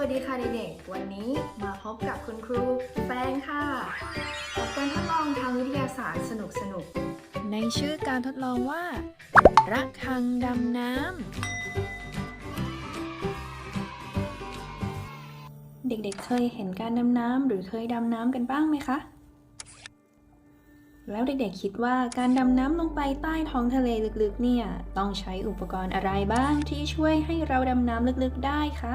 วัสดีค่ะเด็กๆ วันนี้มาพบกับคุณครูแป้งค่ะกับการทดลองทางวิทยาศาสตร์สนุก ในชื่อการทดลองว่า ระฆังดำน้ำ เด็กๆ เคยเห็นการดำน้ำหรือเคยดำน้ำกันบ้างไหมคะ แล้วเด็กๆ คิดว่าการดำน้ำลงไปใต้ท้องทะเลลึกๆ เนี่ย ต้องใช้อุปกรณ์อะไรบ้างที่ช่วยให้เราดำน้ำลึกๆ ได้คะ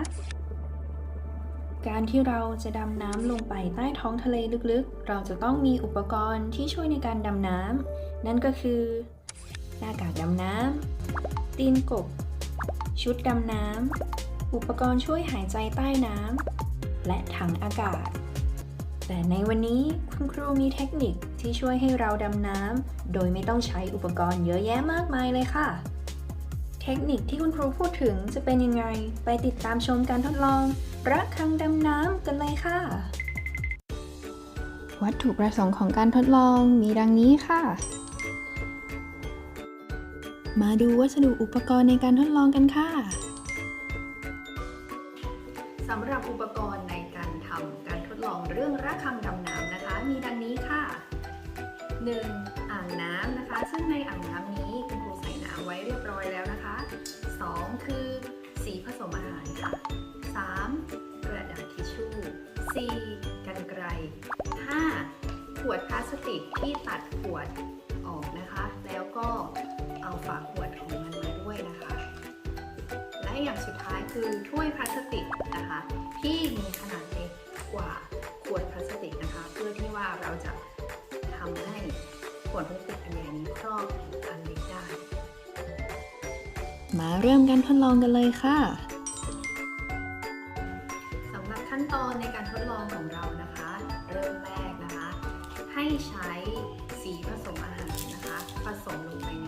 การที่เราจะดำน้ำลงไปใต้ท้องทะเลลึกๆ เราจะต้องมีอุปกรณ์ที่ช่วยในการดำน้ำ นั่นก็คือ หน้ากากดำน้ำ ตีนกบ ชุดดำน้ำ อุปกรณ์ช่วยหายใจใต้น้ำ และถังอากาศ แต่ในวันนี้คุณครูมีเทคนิคที่ช่วยให้เราดำน้ำ โดยไม่ต้องใช้อุปกรณ์เยอะแยะมากมายเลยค่ะ เทคนิคที่คุณครูพูดถึงจะเป็นยังไง ไปติดตามชมการทดลองระฆังดำน้ำกันเลยค่ะ วัตถุประสงค์ของการทดลองมีดังนี้ค่ะ มาดูวัสดุอุปกรณ์ในการทดลองกันค่ะๆสำหรับอุปกรณ์ในการทำการทดลองเรื่องระฆังดำน้ำนะคะ มีดังนี้ค่ะ 1. อ่างน้ำนะคะ ซึ่งในอ่างน้ำนี้คุณครูใส่น้ำไว้เรียบร้อยแล้วนะคะ 2. คือ สีผสมอาหารค่ะ 3. กระดาษทิชชู่ 4. กันไกร 5. ขวดพลาสติกที่ตัดขวดออกนะคะ แล้วก็เอาฝาขวดของมันมาด้วยนะคะ และอย่างสุดท้ายคือถ้วยพลาสติกนะคะ ที่มีขนาด มาเริ่มการทดลองกันเลยค่ะสำหรับขั้นตอนในการทดลองของเรานะคะ เริ่มแรกนะคะ ให้ใช้สีผสมอาหารนะคะ ผสมลงไปใน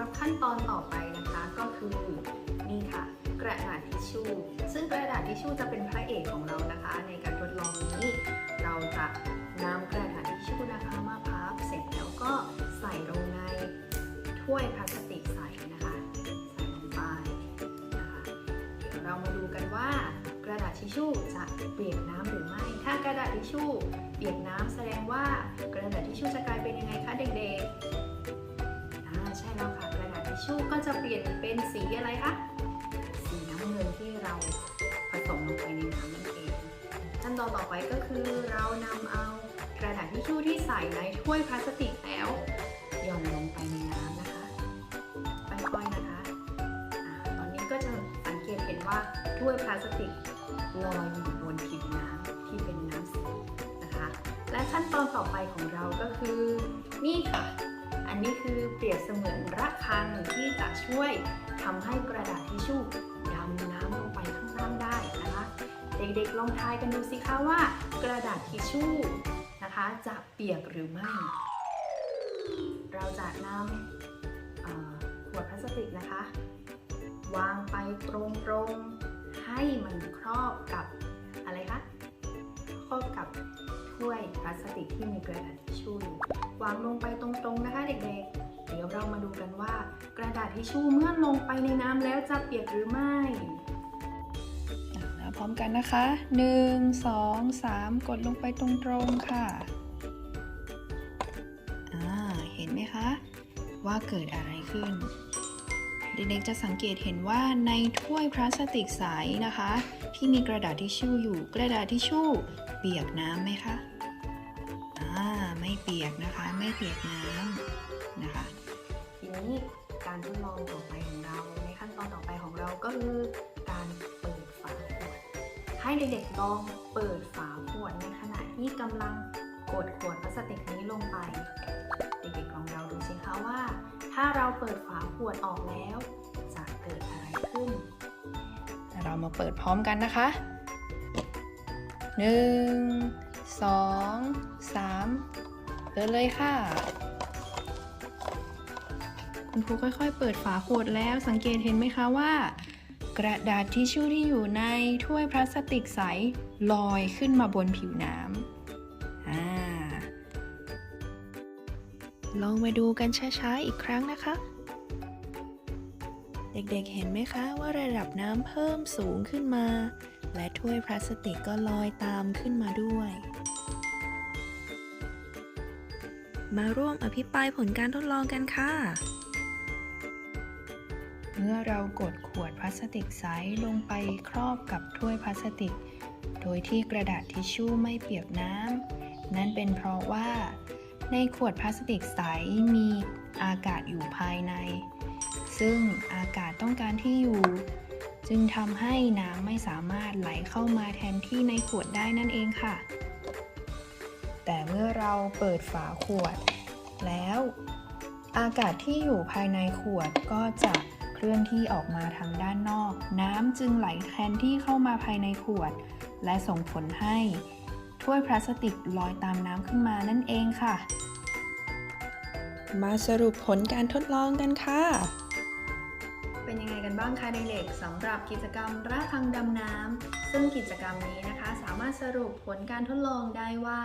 รับขั้นตอนต่อไปนะคะก็คือนี่ค่ะ กระดาษทิชชู่ซึ่งกระดาษทิชชู่จะเป็นพระเอกของเรานะคะ ในการทดลองนี้ เราจะนำกระดาษทิชชู่นะคะมาพับเสร็จแล้วก็ใส่ลงในถ้วยพลาสติกใสนะคะ ใส่ลงไปนะคะเดี๋ยวเรามาดูกันว่ากระดาษทิชชู่จะเปียกน้ำหรือไม่ ถ้ากระดาษทิชชู่เปียกน้ำแสดงว่ากระดาษทิชชู่จะกลายเป็นยังไงคะเด็กๆ ระดาษทิชชู่ก็จะเปลี่ยนเป็นสีอะไรคะ สีน้ำเงินที่เราผสมลงไปในน้ำนั่นเอง ขั้นตอนต่อไปก็คือเรานำเอากระดาษทิชชู่ที่ใส่ในถ้วยพลาสติกแล้วหย่อนลงไปในน้ำนะคะค่อยๆนะคะอ่าตอนนี้ก็จะสังเกตเห็นว่าถ้วยพลาสติกลอยอยู่บนผิวน้ำที่เป็นน้ำใสนะคะ และขั้นตอนต่อไปของเราก็คือนี่ค่ะ อันนี้คือเปรียบเสมือนระฆังที่จะช่วยทำให้กระดาษทิชชู่ดำน้ำลงไปข้างล่างได้นะคะ เด็กๆลองทายกันดูสิคะว่า กระดาษทิชชู่นะคะ จะเปียกหรือไม่ เราจะนำขวดพลาสติกนะคะ วางไปตรงๆให้มันครอบกับอะไรคะครอบกับ้วยพลาสติกที่มีกระดาษทิชชู่วางลงไปตรงๆนะคะเด็กๆ เดี๋ยวเรามาดูกันว่า กระดาษทิชชู่เมื่อลงไปในน้ำแล้วจะเปียกหรือไม่พร้อมกันนะคะ 1 2 3 กดลงไปตรงๆค่ะเห็นไหมคะ ว่าเกิดอะไรขึ้น เด็กๆจะสังเกตเห็นว่าในถ้วยพลาสติกใสนะคะ ที่มีกระดาษทิชชู่อยู่กระดาษทิชชู่เปียกน้ำไหมคะ นะคะไม่เปียกน้ำนะคะ ทีนี้การทดลองต่อไปของเราในขั้นตอนต่อไปของเราก็คือการเปิดฝาขวด ให้เด็กๆลองเปิดฝาขวดในขณะที่กำลังกดขวดพลาสติกนี้ลงไป เด็กๆลองเดาดูสิคะว่า ถ้าเราเปิดฝาขวดออกแล้ว จะเกิดอะไรขึ้น เรามาเปิดพร้อมกันนะคะ1 2 3เปิดเลยค่ะ คุณครูค่อยๆ เปิดฝาขวดแล้วสังเกตเห็นไหมคะว่า กระดาษทิชชู่ที่อยู่ในถ้วยพลาสติกใสลอยขึ้นมาบนผิวน้ำลองมาดูกันช้าๆอีกครั้งนะคะ เด็กๆเห็นไหมคะว่าระดับน้ำเพิ่มสูงขึ้นมาและถ้วยพลาสติกก็ลอยตามขึ้นมาด้วย มาร่วมอภิปรายผลการทดลองกันค่ะ เมื่อเรากดขวดพลาสติกใสลงไปครอบกับถ้วยพลาสติก โดยที่กระดาษทิชชู่ไม่เปียกน้ำ นั่นเป็นเพราะว่า ในขวดพลาสติกใสมีอากาศอยู่ภายใน ซึ่งอากาศต้องการที่อยู่ จึงทำให้น้ำไม่สามารถไหลเข้ามาแทนที่ในขวดได้นั่นเองค่ะ แต่เมื่อเราเปิดฝาขวด แล้ว อากาศที่อยู่ภายในขวดก็จะเคลื่อนที่ออกมาทางด้านนอก น้ำจึงไหลแทนที่เข้ามาภายในขวด และส่งผลให้ ถ้วยพลาสติกลอยตามน้ำขึ้นมานั่นเองค่ะ มาสรุปผลการทดลองกันค่ะเป็นยังไงกันบ้างคะเด็กๆสำหรับกิจกรรมระฆังดำน้ำซึ่งกิจกรรมนี้นะคะ สามารถสรุปผลการทดลองได้ว่า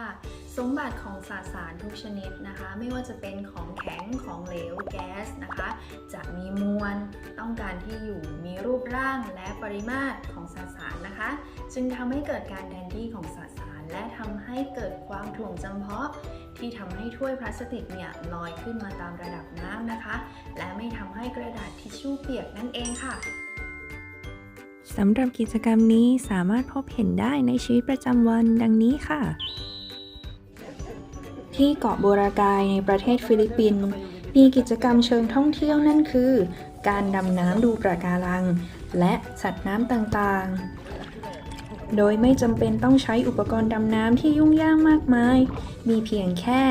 สมบัติของสสารทุกชนิดนะคะ ไม่ว่าจะเป็นของแข็งของเหลวแก๊สนะคะ จะมีมวลต้องการที่อยู่มีรูปร่างและปริมาตรของสสารนะคะ จึงทำให้เกิดการแทนที่ของสสาร และทำให้เกิดความถ่วงจำเพาะ ที่ทำให้ถ้วยพลาสติกเนี่ยลอยขึ้นมาตามระดับน้ำนะคะ และไม่ทำให้กระดาษทิชชู่เปียกนั่นเองค่ะสำหรับกิจกรรมนี้สามารถพบเห็นได้ในชีวิตประจำวันดังนี้ค่ะ ที่เกาะโบรากายในประเทศฟิลิปปินส์มีกิจกรรมเชิงท่องเที่ยวนั่นคือ การดำน้ำดูปะการัง และสัตว์น้ำต่างๆ โดยไม่จำเป็นต้องใช้อุปกรณ์ดำน้ำที่ยุ่งยากมากมาย มีเพียงแค่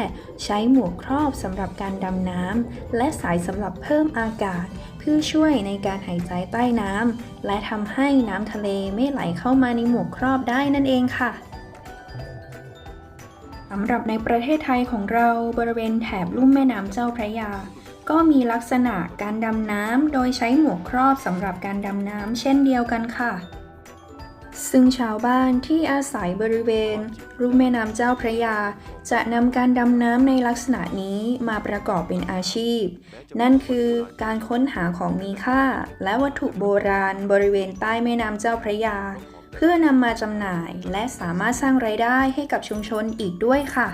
ใช้หมวกครอบสำหรับการดำน้ำและสายสำหรับเพิ่มอากาศ เพื่อช่วยในการหายใจใต้น้ำและทำให้น้ำทะเลไม่ไหลเข้ามาในหมวกครอบได้นั่นเองค่ะำหรับในประเทศไทยของเราบริเวณแถบลุ่มแม่น้ำเจ้าพระยา ก็มีลักษณะการดำน้ำโดยใช้หมวกครอบสำหรับการดำน้ำเช่นเดียวกันค่ะ ซึ่งชาวบ้านที่อาศัยบริเวณรุ่มแม่น้ำเจ้าพระยา จะนำการดำน้ำในลักษณะนี้มาประกอบเป็นอาชีพ นั่นคือการค้นหาของมีค่า และวัตถุโบราณบริเวณใต้แม่น้ำเจ้าพระยา เพื่อนำมาจำหน่าย และสามารถสร้างไรายได้ให้กับชุมชนอีกด้วยค่ะ